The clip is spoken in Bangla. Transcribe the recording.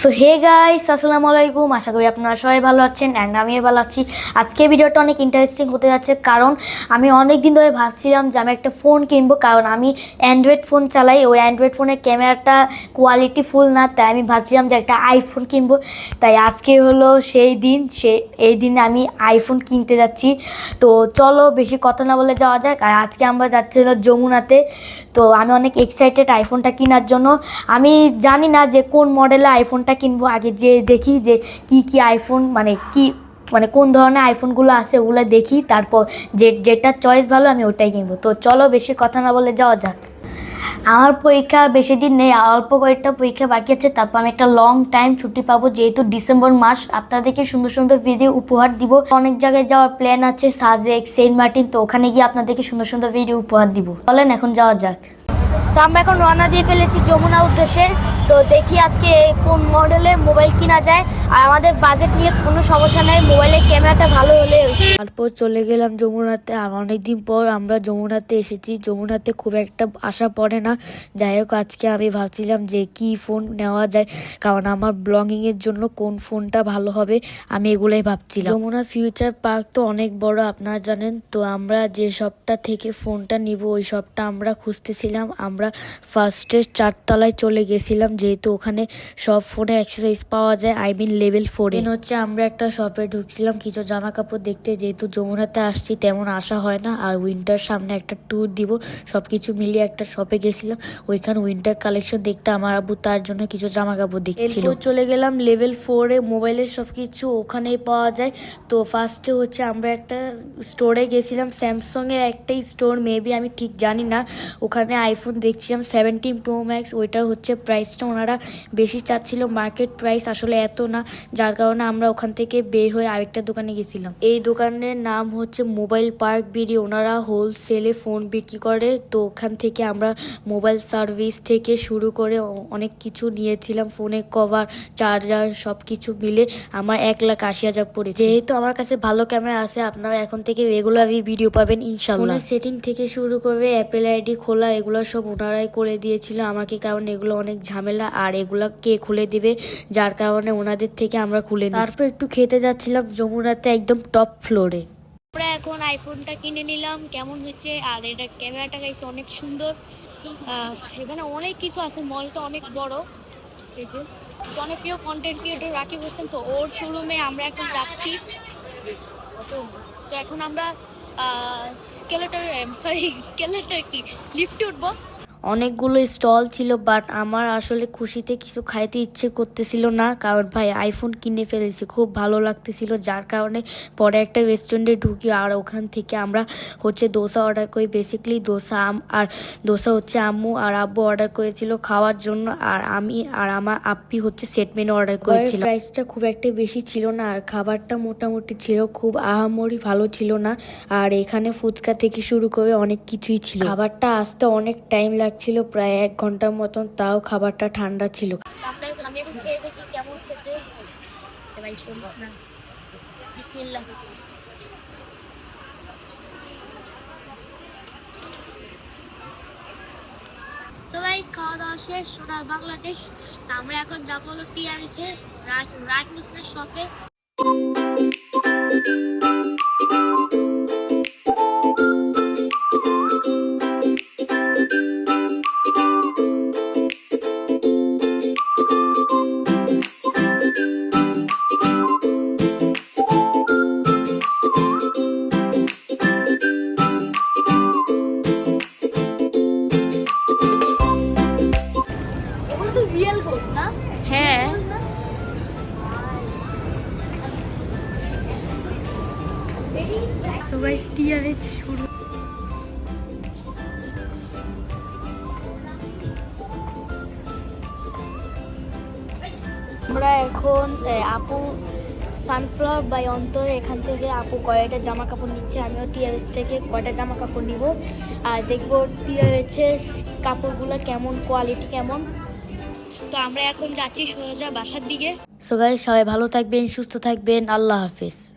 সো হে গাইস আসসালামু আলাইকুম। আশা করি আপনারা সবাই ভালো আছেন অ্যান্ড আমিও ভালো আছি। আজকে ভিডিওটা অনেক ইন্টারেস্টিং হতে যাচ্ছে কারণ আমি অনেক দিন ধরে ভাবছিলাম যে আমি একটা ফোন কিনবো, কারণ আমি অ্যান্ড্রয়েড ফোন চালাই। ওই অ্যান্ড্রয়েড ফোনের ক্যামেরাটা কোয়ালিটি ফুল না, তাই আমি ভাবছিলাম যে একটা আইফোন কিনবো। তাই আজকে হলো সেই দিন, সে, এই দিনে আমি আইফোন কিনতে যাচ্ছি। তো চলো বেশি কথা না বলে যাওয়া যাক। আর আজকে আমরা যাচ্ছি হলো যমুনাতে। তো আমি অনেক এক্সাইটেড আইফোনটা কেনার জন্য। আমি জানি না যে কোন মডেলের আইফোনটা কিনবো, আগে যে দেখি যে কি কি আইফোন মানে কি মানে কোন ধরনের আইফোনগুলো আছে ওগুলো দেখি, তারপর যে, যেটা চয়েস ভালো আমি ওটাই কিনবো। তো চলো বেশি কথা না বলে যাওয়া যাক। আমার পরীক্ষা বেশি দিন নেই, অল্প কয়েকটা পরীক্ষা বাকি আছে, তারপর আমি একটা লং টাইম ছুটি পাবো, যেহেতু ডিসেম্বর মাস, আপনাদেরকে সুন্দর সুন্দর ভিডিও উপহার দিব। অনেক জায়গায় যাওয়ার প্ল্যান আছে সাজেক সেন্ট মার্টিন তো ওখানে গিয়ে আপনাদেরকে সুন্দর সুন্দর ভিডিও উপহার দিব। বলেন এখন যাওয়া যাক। তো আমরা এখন রওনা দিয়ে ফেলেছি যমুনা উদ্দেশ্যে তো দেখি আজকে কোন মডেলে মোবাইল কিনা যায়। আর আমাদের বাজেট নিয়ে কোনো সমস্যা নেই মোবাইলের ক্যামেরাটা ভালো হলে তারপর চলে গেলাম যমুনাতে অনেকদিন পর আমরা যমুনাতে এসেছি। যমুনাতে খুব একটা আশা পড়ে না। যাই হোক, আজকে আমি ভাবছিলাম যে কি ফোন নেওয়া যায়, কারণ আমার ব্লগিংয়ের জন্য কোন ফোনটা ভালো হবে, আমি এগুলোই ভাবছিলাম। যমুনা ফিউচার পার্ক তো অনেক বড়, আপনারা জানেন। তো আমরা যে শপটা থেকে ফোনটা নিব, ওই শপটা আমরা খুঁজতেছিলাম। আমরা ফার্স্টে চারতলায় চলে গেছিলাম যেহেতু ওখানে সব ফোনে অ্যাক্সেসরিজ পাওয়া যায় আই মিন লেভেল ফোরে হচ্ছে আমরা একটা শপে ঢুকছিলাম, কিছু জামা কাপড় দেখতে, যেহেতু যমুনাতে আসছি তেমন আসা হয় না। আর উইন্টার সামনে একটা ট্যুর দিব সব কিছু মিলিয়ে একটা শপে গেছিলাম। ওইখানে উইন্টার কালেকশন দেখতে আমার আবু তার জন্য কিছু জামা কাপড় দেখছিল চলে গেলাম লেভেল ফোরে মোবাইলের সব কিছু ওখানেই পাওয়া যায়। তো ফার্স্টে হচ্ছে আমরা একটা স্টোরে গেছিলাম স্যামসং এর একটাই স্টোর মেবি আমি ঠিক জানি না। ওখানে আইফোন দেখছিলাম সেভেন্টিন প্রো ম্যাক্স ওইটার হচ্ছে প্রাইসটা ওনারা বেশি চাচ্ছিল মার্কেট প্রাইস আসলে এত না যার কারণে আমরা ওখান থেকে বের হয়ে আরেকটা দোকানে গেছিলাম। এই দোকানের নাম হচ্ছে মোবাইল পার্ক বিডি ওনারা হোলসেলে ফোন বিক্রি করে। তো ওখান থেকে আমরা মোবাইল সার্ভিস থেকে শুরু করে অনেক কিছু নিয়েছিলাম ফোনের কভার চার্জার সব কিছু মিলে আমার এক লাখ আশি হাজার পড়েছে। যেহেতু আমার কাছে ভালো ক্যামেরা আছে আপনারা এখন থেকে রেগুলারলি ভিডিও পাবেন ইনশাল্লাহ সেটিং থেকে শুরু করে অ্যাপেল আইডি খোলা এগুলো সব ওনারাই করে দিয়েছিল। আমাকে কারণ এগুলো অনেক ঝামেলা আর এগুলো কে খুলে দিবে? যার কারণে ওনাদের থেকে আমরা খুলে নিই তারপর একটু খেতে যাচ্ছিলাম যমুনাতে একদম টপ ফ্লোরে আমরা এখন আইফোনটা কিনে নিলাম। কেমন হচ্ছে আর এটা ক্যামেরাটা গাইছে অনেক সুন্দর। এখানে অনেক কিছু আছে। মলটা অনেক বড়। এই যে জনপ্রিয় কন্টেন্ট ক্রিয়েটর রাকিব হোসেন তো ওর শোরুমে আমরা এখন যাচ্ছি। তো এখন আমরা স্কেলেটার সরি স্কেলেটার কি? লিফটে উঠবো। অনেকগুলো স্টল ছিল বাট আমার আসলে খুশিতে কিছু খাইতে ইচ্ছে করতেছিল না। কারণ ভাই আইফোন কিনে ফেলেছি খুব ভালো লাগতেছিল। যার কারণে পরে একটা রেস্টুরেন্টে ঢুকি আর ওখান থেকে আমরা হচ্ছে দোসা অর্ডার করি। বেসিক্যালি দোসা আম আর দোসা হচ্ছে আম্মু আর আব্বু অর্ডার করেছিল খাওয়ার জন্য। আর আমি আর আমার আপ্পি হচ্ছে সেট মেনু অর্ডার করেছিল। প্রাইসটা খুব একটা বেশি ছিল না আর খাবারটা মোটামুটি ছিল খুব আহামরি ভালো ছিল না। আর এখানে ফুচকা থেকে শুরু করে অনেক কিছুই ছিল। খাবারটা আসতে অনেক টাইম লাগছিল প্রায় এক ঘণ্টার মতন, তাও খাবারটা ঠান্ডা ছিল। খাওয়া দাওয়া শেষ, সোনার বাংলাদেশ। আমরা এখন যাব হলো টিআরএসের রাজ রাজ শপে তো রিয়েল গোল্ড না? হ্যাঁ। শুরু। আমরা এখন আপু সানফ্লাওয়ার বাই অন্তর এখান থেকে আপু কয়টা জামা কাপড় নিচ্ছে আমিও টিআরএস থেকে কয়টা জামা কাপড় নিব। আর দেখব টিআরএসের কাপড়গুলো কেমন কোয়ালিটি কেমন। তো আমরা এখন যাচ্ছি সোজা বাসার দিকে। সবাই ভালো থাকবেন সুস্থ থাকবেন আল্লাহ হাফিজ।